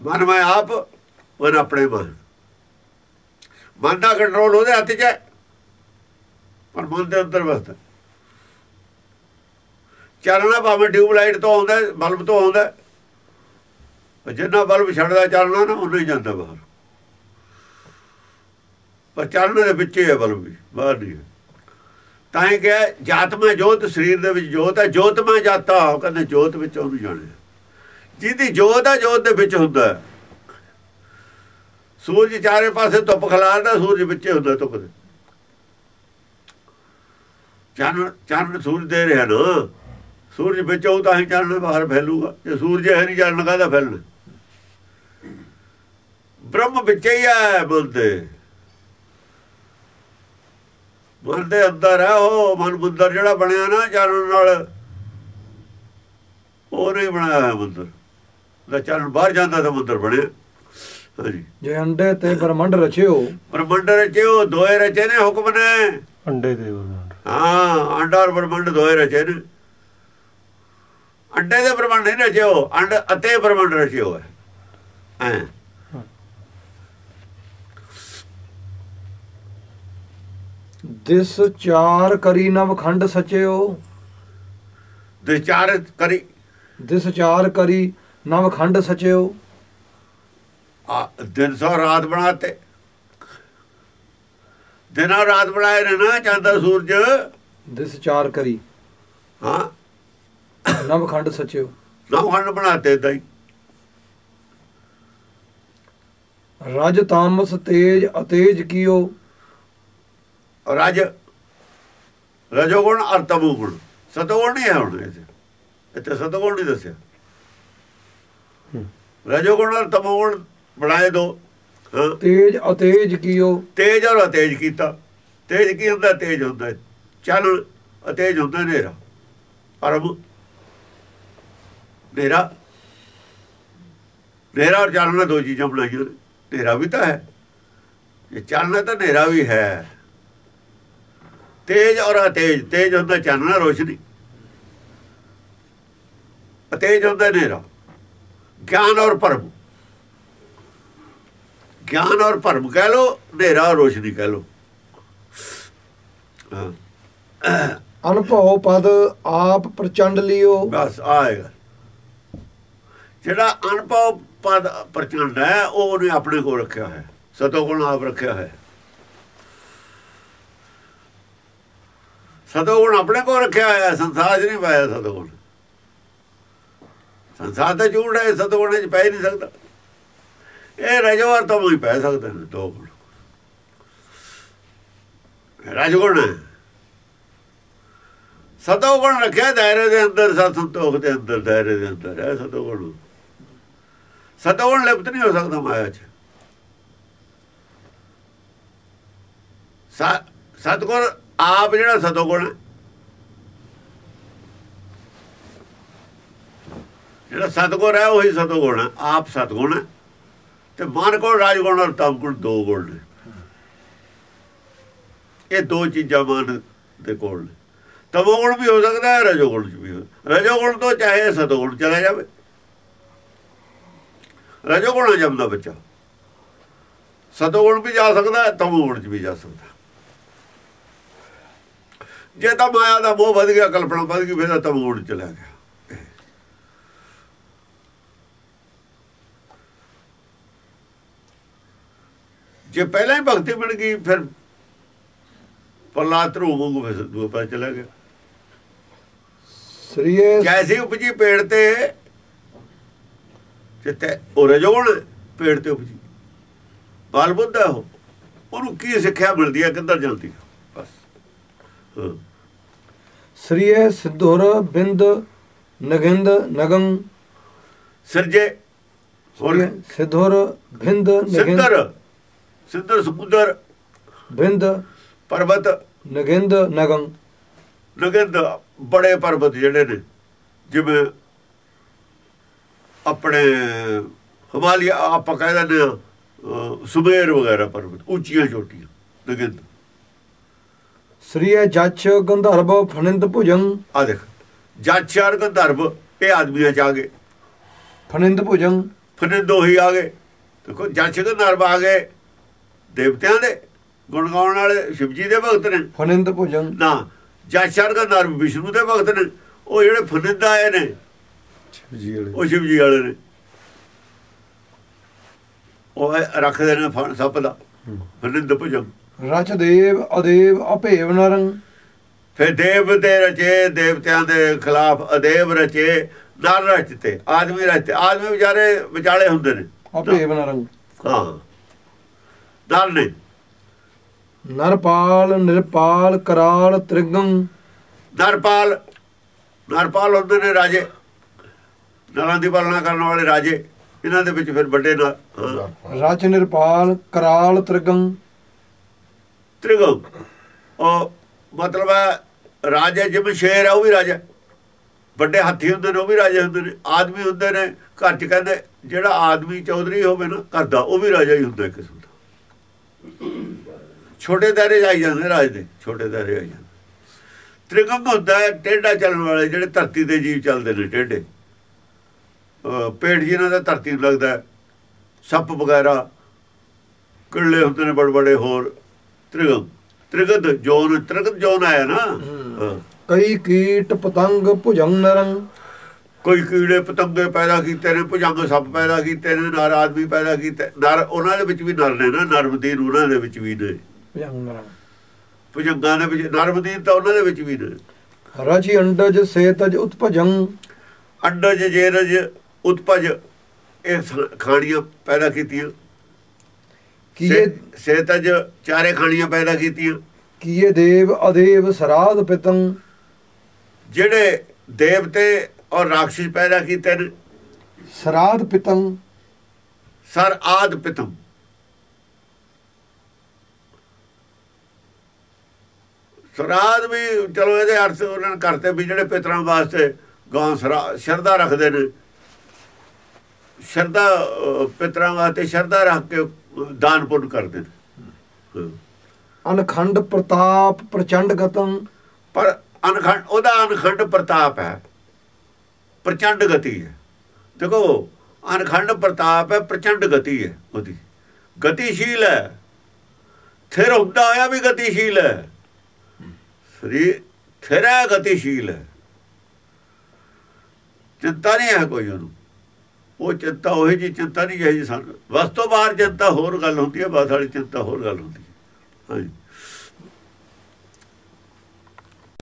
ਮਨ ਮੈਂ ਆਪ, ਮਨ ਆਪਣੇ ਮਨ। ਮਨ ਦਾ ਕੰਟਰੋਲ ਉਹਦੇ ਹੱਥ 'ਚ ਹੈ, ਪਰ ਮਨ ਦੇ ਅੰਦਰ ਵਸਦਾ। ਚੱਲਣਾ ਭਾਵੇਂ ਟਿਊਬ ਲਾਈਟ ਤੋਂ ਆਉਂਦਾ ਬਲਬ ਤੋਂ ਆਉਂਦਾ ਪਰ ਜਿੰਨਾ ਬਲਬ ਛੱਡਦਾ ਚੱਲਣਾ ਨਾ ਉਨਾ ਹੀ ਜਾਂਦਾ ਬਾਹਰ। ਪਰ ਚੱਲਣ ਦੇ ਵਿੱਚ ਹੀ ਹੈ ਬਲਬ ਵੀ, ਬਾਹਰ ਨਹੀਂ ਹੈ। ਤਾਂ ਹੀ ਕਿਹਾ, ਜਾਤ ਮੈਂ ਜੋਤ, ਸਰੀਰ ਦੇ ਵਿੱਚ ਜੋਤ ਹੈ, ਜੋਤ ਮੈਂ ਜਾਤਾ, ਉਹ ਕਹਿੰਦੇ ਜੋਤ ਵਿੱਚ ਉਹਨੂੰ ਜਾਣਿਆ। ਜਿਹਦੀ ਜੋਤ ਹੈ ਜੋਤ ਦੇ ਵਿੱਚ ਹੁੰਦਾ। ਸੂਰਜ ਚਾਰੇ ਪਾਸੇ ਧੁੱਪ ਖਿਲਾਰਦਾ, ਸੂਰਜ ਵਿੱਚੇ ਹੁੰਦਾ ਧੁੱਪ ਦੇ। ਚੰਨ ਚੰਨ ਸੂਰਜ ਦੇ ਰਿਹਾ ਨਾ। ਸੂਰਜ ਵਿੱਚ ਉਹ ਤਾਂ ਹੀ ਚੰਨ ਬਾਹਰ ਫੈਲੂਗਾ। ਜੇ ਸੂਰਜ ਹੈ ਨਹੀਂ, ਚੰਨ ਕਾਹਦਾ ਫੈਲਣਾ? ਬ੍ਰਹਮ ਵਿੱਚ ਹੀ ਹੈ ਬੋਲਦੇ ਮਨ ਦੇ ਅੰਦਰ ਹੈ ਉਹ, ਮਨ ਮੰਦਰ ਜਿਹੜਾ ਬਣਿਆ ਨਾ ਚੰਨ ਨਾਲ ਉਹ ਨਹੀਂ ਬਣਾਇਆ ਹੋਇਆ ਮੰਦਰ ਦਾ ਚੰਨ ਬਾਹਰ ਜਾਂਦਾ ਤਾਂ ਮੰਦਰ ਬਣਿਆ। ਹਾਂਜੀ। ਜੇ ਅੰਡੇ ਤੇ ਬ੍ਰਹਮੰਡ ਰਚਿਓ। ਬ੍ਰਹਮੰਡ ਰਚੇ ਉਹ ਦੋਏ ਰਚੇ ਨੇ ਹੁਕਮ ਨੇ। ਅੰਡੇ ਦੇ ਬਰਮਾਂਡ ਹਾਂ ਅੰਡਾ ਔਰ ਬ੍ਰਹਮੰਡ ਦੋਏ ਰਚੇ ਨੇ। ਅੰਡੇ ਦੇ ਬ੍ਰਹਮੰਡ ਨਹੀਂ ਰਚੇ ਹੋ ਅੰਡ ਅਤੇ ਬ੍ਰਹਮੰਡ ਰਚੇ ਹੋਏ ਐ ਦਿਸ ਚਾਰ ਕਰੀ ਨਵ ਖੰਡ ਸਚਿਓ। ਵਿਚਾਰ ਕਰੀ ਦਿਸ ਚਾਰ ਕਰੀ ਨਵ ਖੰਡ ਸਚਿਓ। ਆ ਦਿਨ ਸੋ ਰਾਤ ਬਣਾਤੇ। ਦਿਨਾਂ ਰਾਤ ਬਣਾਏ ਨਾ ਚੰਦਰ ਸੂਰਜ। ਦਿਸ ਚਾਰ ਕਰੀ। ਹਾਂ। ਨਵ ਖੰਡ ਸਚਿਓ। ਨੌ ਖੰਡ ਬਣਾਤੇ ਦਈ ਰਜ ਤਾਮਸ ਤੇਜ ਅਤੇਜ ਕੀਓ। ਰਜ। ਰਜੋਗੁਣ ਅਰ ਤਮੋਗੁਣ ਸਤੋਗੁਣ ਨਹੀਂ ਹੈ ਹੁਣ ਇੱਥੇ ਇੱਥੇ ਸਤੋਗੁਣ ਨਹੀਂ ਦੱਸਿਆ। ਰਜੋਗੁਣ ਅਰ ਤਮੋਗੁਣ ਬਣਾਏ ਦੋ। ਤੇਜ ਅਤੇਜ ਕੀਓ। ਤੇਜ ਔਰ ਅਤੇਜ ਕੀਤਾ। ਤੇਜ ਕੀ ਹੁੰਦਾ? ਤੇਜ ਹੁੰਦਾ ਚੱਲ ਅਤੇਜ ਹੁੰਦਾ ਹਨੇਰਾ। ਪਰਮ ਹਨੇਰਾ। ਹਨੇਰਾ ਔਰ ਚਾਨਣਾ ਦੋ ਚੀਜ਼ਾਂ ਬਣਾਈਆਂ ਨੇ। ਹਨੇਰਾ ਵੀ ਤਾਂ ਹੈ। ਇਹ ਚਾਨਣਾ ਤਾਂ ਹਨੇਰਾ ਵੀ ਹੈ। ਤੇਜ ਔਰ ਅਤੇਜ। ਤੇਜ ਹੁੰਦਾ ਚਾਨਣਾ ਰੋਸ਼ਨੀ। ਅਤੇਜ ਹੁੰਦਾ ਹਨੇਰਾ। ਗਿਆਨ ਔਰ ਭਰਮ। ਗਿਆਨ ਔਰ ਭਰਮ ਕਹਿ ਲੋ ਹਨੇਰਾ ਰੋਸ਼ਨੀ ਕਹਿ ਲੋ ਹਾਂ। ਅਨਭਉ ਪਦ ਆਪ ਪ੍ਰਚੰਡ ਲਿਓ। ਬਸ ਆਏਗਾ ਜਿਹੜਾ ਅਨਪਉ ਪਦ ਪ੍ਰਚੰਡ ਹੈ ਉਹ ਉਹਨੇ ਆਪਣੇ ਕੋਲ ਰੱਖਿਆ ਹੈ। ਸਤੋ ਗੁਣ ਆਪ ਰੱਖਿਆ ਹੈ। ਸਤੋ ਗੁਣ ਆਪਣੇ ਕੋਲ ਰੱਖਿਆ ਹੈ ਸੰਸਾਰ 'ਚ ਨਹੀਂ ਪਾਇਆ ਸਤੋ ਗੁਣ ਸੰਸਾਰ ਤਾਂ ਝੂਠ ਹੈ, ਸਤੋ 'ਚ ਪੈ ਹੀ ਨਹੀਂ ਸਕਦਾ। ਇਹ ਰਜੋਵਰ ਤੋਂ ਹੀ ਪੈ ਸਕਦੇ ਨੇ, ਦੋ ਰਜਗੁਣ ਹੈ। ਸਤੋ ਰੱਖਿਆ ਦਾਇਰੇ ਦੇ ਅੰਦਰ, ਸਤ ਸੰਤੋਖ ਦੇ ਅੰਦਰ, ਦਾਇਰੇ ਦੇ ਅੰਦਰ ਹੈ ਸਤੋ ਸਤੋਗੁਣ ਲਿਪਤ ਨਹੀਂ ਹੋ ਸਕਦਾ ਮਾਇਆ 'ਚ। ਸ- ਆਪ ਜਿਹੜਾ ਸਤੋ ਗੁਣ ਹੈ ਜਿਹੜਾ ਸਤਿਗੁਰ ਹੈ, ਉਹੀ ਸਤਗੁਣ ਹੈ, ਆਪ ਸਤਗੁਣ ਹੈ। ਤੇ ਮਨ ਕੋਲ ਰਾਜਗੁਣ ਔਰ ਤਮ ਗੁਣ ਦੋ ਗੁਣ ਨੇ। ਇਹ ਦੋ ਚੀਜ਼ਾਂ ਮਨ ਦੇ ਕੋਲ ਨੇ। ਤਮੋਗੁਣ ਵੀ ਹੋ ਸਕਦਾ ਹੈ, ਰਜੋਗੁਣ ਵੀ ਰਜੋਗੁਣ ਤੋਂ ਚਾਹੇ ਸਤੋਗੁਣ ਚਲਾ ਜਾਵੇ। ਰਜੋਗੁਣ ਜੰਮਦਾ ਬੱਚਾ। ਸਤੋਗੁਣ ਵੀ ਜਾ ਸਕਦਾ ਹੈ ਤਮੋਗੁਣ ਚ ਵੀ ਜਾ ਸਕਦਾ। ਜੇ ਤਾਂ ਮਾਇਆ ਦਾ ਮੋਹ ਵੱਧ ਗਿਆ, ਕਲਪਨਾ ਵੱਧ ਗਈ, ਫਿਰ ਤਾਂ ਤਮੋਗੁਣ ਚਲਾ ਗਿਆ। ਜੇ ਪਹਿਲਾਂ ਹੀ ਭਗਤੀ ਬਣ ਗਈ ਫਿਰ ਪ੍ਰਲਾਦ ਧਰੂ ਵਾਂਗੂ ਫਿਰ ਦੂਏ ਪਾਸੇ ਚਲਾ ਗਿਆ। ਸਰੀਏ ਜੈਸੀ ਉਪਜੀ ਪੇੜ ਤੇ ਜਿੱਤੇ ਉਹ ਰਜੋਣ ਪੇੜ ਤੇ ਉਪਜੀ। ਬਾਲ ਬੁੱਧਾ ਹੋ ਉਹਨੂੰ ਕੀ ਸਿੱਖਿਆ ਮਿਲਦੀ ਹੈ ਕਿੱਧਰ ਜਾਂਦੀ ਬਸ। ਸ੍ਰੀਏ ਸਿਧੁਰ ਬਿੰਦ ਨਗਿੰਦ ਨਗੰ। ਸਰਜੇ। ਸਿਧੁਰ ਬਿੰਦ ਨਗਿੰਦ। ਸਿਧਰ। ਸਿੱਧਰ ਸਮੁੰਦਰ ਬਿੰਦ ਪਰਬਤ ਨਗਿੰਦ ਨਗੰ ਨਗਿੰਦ ਬੜੇ ਪਰਬਤ ਜਿਹੜੇ ਨੇ ਜਿਵੇਂ ਆਪਣੇ ਹਿਮਾਲਿਆ ਆਪਾਂ ਕਹਿ ਦਿੰਦੇ ਆ ਸੁਮੇਰ ਵਗੈਰਾ ਪਰਬਤ ਉੱਚੀਆਂ ਚੋਟੀਆਂ ਨਗਿੰਦ ਸ੍ਰੀਏ ਜਛ ਗੰਧਰਵ ਫਣਿੰਦ ਭੁਜੰ ਆ ਦੇਖ ਜਾਚਾਰ ਗੰਧਰਵ ਇਹ ਆਦਮੀਆਂ ਚ ਆ ਗਏ ਫਣਿੰਦ ਭੁਜੰ ਫਨਿੰਦ ਉਹੀ ਆ ਗਏ ਦੇਖੋ ਜੱਜਕ ਨਰਬ ਆ ਗਏ ਦੇਵਤਿਆਂ ਦੇ ਗੁਣ ਗਾਉਣ ਵਾਲੇ ਸ਼ਿਵ ਜੀ ਦੇ ਭਗਤ ਨੇ। ਫਨਿੰਦ ਭੁਜੰ ਨਾ ਜੱਜਰ ਦਾ ਨਰਬ ਵਿਸ਼ਨੂੰ ਦੇ ਭਗਤ ਨੇ। ਉਹ ਜਿਹੜੇ ਫਨਿੰਦ ਆਏ ਨੇ ਜੀ ਵਾਲੇ। ਉਹ ਵਾਲੇ ਨੇ। ਉਹ ਰੱਖਦੇ ਨੇ ਸੱਪ ਦਾ। ਫਨਿੰਦ ਭੁਜੰ ਰਚ ਦੇਵ ਅਦੇਵ ਅਭੇਵ ਨਰੰ। ਫਿਰ ਦੇਵ ਦੇ ਰਚੇ ਦੇਵਤਿਆਂ ਦੇ ਖਿਲਾਫ ਅਦੇਵ ਰਚੇ ਨਰ ਰਚਤੇ ਆਦਮੀ ਰਚਤੇ। ਆਦਮੀ ਵਿਚਾਰੇ ਵਿਚਾਲੇ ਹੁੰਦੇ ਨੇ। ਅਭੇਵ ਨਰੰ। ਹਾਂ। ਨਰ ਨੇ ਨਰਪਾਲ ਨਿਰਪਾਲ ਕਰਾਲ ਤ੍ਰਿਗੰ ਨਰਪਾਲ ਨਰਪਾਲ ਹੁੰਦੇ ਨੇ ਰਾਜੇ। ਨਰਾਂ ਦੀ ਪਾਲਣਾ ਕਰਨ ਵਾਲੇ ਰਾਜੇ। ਇਹਨਾਂ ਦੇ ਵਿੱਚ ਫਿਰ ਵੱਡੇ ਰਚ ਨਿਰਪਾਲ ਕਰਾਲ ਤ੍ਰਿਗੰ ਤ੍ਰਿਗਮ। ਉਹ ਮਤਲਬ ਹੈ ਰਾਜੇ ਜਿਵੇਂ ਸ਼ੇਰ ਹੈ ਉਹ ਵੀ ਰਾਜਾ। ਵੱਡੇ ਹਾਥੀ ਹੁੰਦੇ ਨੇ ਉਹ ਵੀ ਰਾਜੇ ਹੁੰਦੇ ਨੇ। ਆਦਮੀ ਹੁੰਦੇ ਨੇ ਘਰ ਚ ਕਹਿੰਦੇ ਜਿਹੜਾ ਆਦਮੀ ਚੌਧਰੀ ਹੋਵੇ ਨਾ ਘਰ ਦਾ ਉਹ ਵੀ ਰਾਜਾ ਹੀ ਹੁੰਦਾ ਕਿਸਮ ਦਾ। ਛੋਟੇ ਦਾਇਰੇ ਆਈ ਜਾਂਦੇ ਰਾਜ ਦੇ ਛੋਟੇ ਦਾਇਰੇ ਆਈ ਜਾਂਦੇ। ਤ੍ਰਿਗਮ ਹੁੰਦਾ ਹੈ ਟੇਢਾ ਚੱਲਣ ਵਾਲੇ ਜਿਹੜੇ ਧਰਤੀ ਦੇ ਜੀਵ ਚੱਲਦੇ ਨੇ ਅਹ ਪੇਟ ਜਿਹਨਾਂ ਦਾ ਧਰਤੀ ਨੂੰ ਲੱਗਦਾ ਸੱਪ ਵਗੈਰਾ ਕਿੱਲੇ ਹੁੰਦੇ ਨੇ ਬੜੇ ਬੜੇ ਹੋਰ ਤ੍ਰਿਗਮ ਤ੍ਰਿਗਤ ਜੋਨ ਤ੍ਰਿਗਤ ਜੋਨ ਆਇਆ ਨਾ। ਕਈ ਕੀਟ ਪਤੰਗ ਭੁਜੰ ਨਰੰ ਕੋਈ ਕੀੜੇ ਪਤੰਗੇ ਪੈਦਾ ਕੀਤੇ ਨੇ ਭੁਜੰਗ ਸੱਪ ਪੈਦਾ ਕੀਤੇ ਨੇ ਨਰ ਆਦਮੀ ਪੈਦਾ ਕੀਤੇ ਨਰ ਉਹਨਾਂ ਦੇ ਵਿੱਚ ਵੀ ਨਰ ਨੇ ਨਾ ਨਰਮਦੀਨ ਉਹਨਾਂ ਦੇ ਵਿੱਚ ਵੀ ਨੇ। ਭੁਜੰਗਾਂ ਦੇ ਵਿੱਚ ਨਰਮਦੀਨ ਤਾਂ ਉਹਨਾਂ ਦੇ ਵਿੱਚ ਵੀ ਨੇ। ਰਚੀ ਅੰਡਜ ਸੇਤਜ ਉਤਪਜੰ। ਅੰਡਜ ਜੇਰਜ ਉਤਪਜ ਇਹ ਸ- ਖਾਣੀਆਂ ਪੈਦਾ ਕੀਤੀਆਂ। ਕੀਏ ਸੇ- ਸੇਤਜ ਚਾਰੇ ਖਾਣੀਆਂ ਪੈਦਾ ਕੀਤੀਆਂ। ਕੀਏ ਦੇਵ ਅਦੇਵ ਸਰਾਧ ਪਿਤੰ? ਜਿਹੜੇ ਦੇਵਤੇ ਔਰ ਰਾਖਸ਼ ਪੈਦਾ ਕੀਤੇ ਨੇ। ਸਰਾਧ ਪਿਤੰ ਸਰ ਆਦ ਪਿਤਮ। ਸਰਾਦ ਵੀ ਚਲੋ ਇਹਦੇ ਅਰਥ ਉਹਨਾਂ ਨੇ ਕਰਤੇ ਵੀ ਜਿਹੜੇ ਪਿਤਰਾਂ ਵਾਸਤੇ ਗਾਂ ਸਰਾ ਸ਼ਰਧਾ ਰੱਖਦੇ ਨੇ। ਸ਼ਰਧਾ ਪਿਤਰਾਂ ਵਾਸਤੇ ਸ਼ਰਧਾ ਰੱਖ ਕੇ ਦਾਨ ਪੁੰਨ ਕਰਦੇ ਨੇ। ਅਨਖੰਡ ਪ੍ਰਤਾਪ ਪ੍ਰਚੰਡ ਗਤੰ ਪਰ ਅਨਖੰਡ ਉਹਦਾ ਅਨਖੰਡ ਪ੍ਰਤਾਪ ਹੈ। ਪ੍ਰਚੰਡ ਗਤੀ ਹੈ। ਦੇਖੋ, ਅਨਖੰਡ ਪ੍ਰਤਾਪ ਹੈ, ਪ੍ਰਚੰਡ ਗਤੀ ਹੈ ਉਹਦੀ। ਗਤੀਸ਼ੀਲ ਹੈ। ਥਿਰ ਹੁੰਦਾ ਹੋਇਆ ਵੀ ਗਤੀਸ਼ੀਲ ਹੈ। ਸਰੀਰ ਥਿਰ ਹੈ, ਗਤੀਸ਼ੀਲ ਹੈ। ਚਿੰਤਾ ਨਹੀਂ ਹੈ ਕੋਈ ਉਹਨੂੰ। ਉਹ ਚਿੰਤਾ ਉਹੀ ਜੀ ਚਿੰਤਾ ਨਹੀਂ ਹੈ ਜੀ ਸਾਨੂੰ। ਵਸ ਤੋਂ ਬਾਹਰ ਚਿੰਤਾ ਹੋਰ ਗੱਲ ਹੁੰਦੀ ਹੈ, ਬਸ ਵਾਲੀ ਚਿੰਤਾ ਹੋਰ ਗੱਲ ਹੁੰਦੀ ਹੈ। ਹਾਂਜੀ।